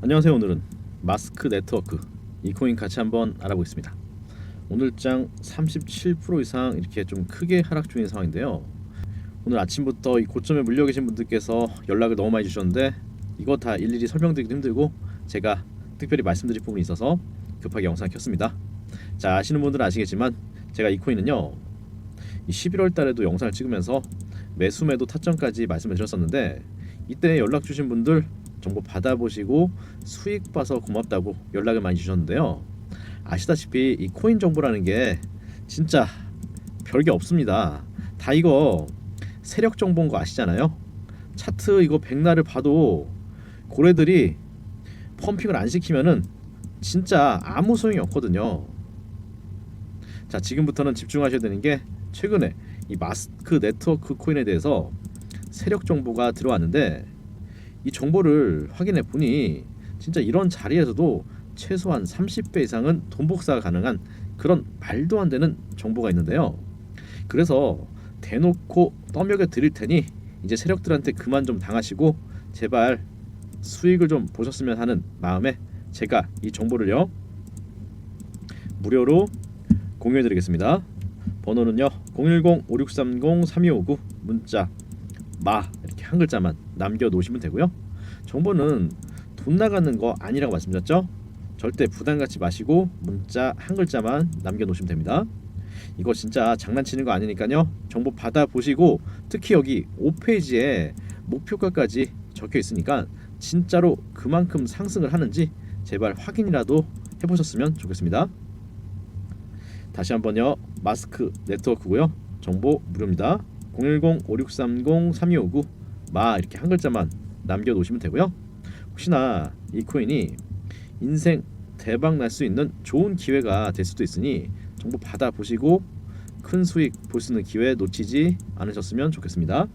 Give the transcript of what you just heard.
안녕하세요. 오늘은 마스크 네트워크 이 코인 같이 한번 알아보겠습니다. 오늘 장 37% 이상 이렇게 좀 크게 하락 중인 상황인데요. 오늘 아침부터 이 고점에 물려 계신 분들께서 연락을 너무 많이 주셨는데 이거 다 일일이 설명드리기 힘들고 제가 특별히 말씀드릴 부분이 있어서 급하게 영상 켰습니다. 자 아시는 분들은 아시겠지만 제가 이 코인은요 이 11월 달에도 영상을 찍으면서 매수 매도 타점까지 말씀을 드렸었는데 이때 연락 주신 분들 정보 받아보시고 수익 봐서 고맙다고 연락을 많이 주셨는데요. 아시다시피 이 코인 정보라는 게 진짜 별게 없습니다. 다 이거 세력 정보인 거 아시잖아요. 차트 이거 백날을 봐도 고래들이 펌핑을 안 시키면은 진짜 아무 소용이 없거든요. 자 지금부터는 집중하셔야 되는 게 최근에 이 마스크 네트워크 코인에 대해서 세력 정보가 들어왔는데 이 정보를 확인해 보니 진짜 이런 자리에서도 최소한 30배 이상은 돈 복사가 가능한 그런 말도 안 되는 정보가 있는데요. 그래서 대놓고 떠먹여 드릴 테니 이제 세력들한테 그만 좀 당하시고 제발 수익을 좀 보셨으면 하는 마음에 제가 이 정보를요 무료로 공유해 드리겠습니다. 번호는요 010-5630-3259 문자 마 한 글자만 남겨 놓으시면 되고요. 정보는 돈 나가는 거 아니라고 말씀드렸죠? 절대 부담 갖지 마시고 문자 한 글자만 남겨 놓으시면 됩니다. 이거 진짜 장난치는 거 아니니까요. 정보 받아 보시고 특히 여기 5페이지에 목표가까지 적혀 있으니까 진짜로 그만큼 상승을 하는지 제발 확인이라도 해보셨으면 좋겠습니다. 다시 한번요. 마스크 네트워크고요. 정보 무료입니다. 010-5630-3259 마 이렇게 한 글자만 남겨 놓으시면 되고요. 혹시나 이 코인이 인생 대박 날 수 있는 좋은 기회가 될 수도 있으니 정보 받아 보시고 큰 수익 볼 수 있는 기회 놓치지 않으셨으면 좋겠습니다.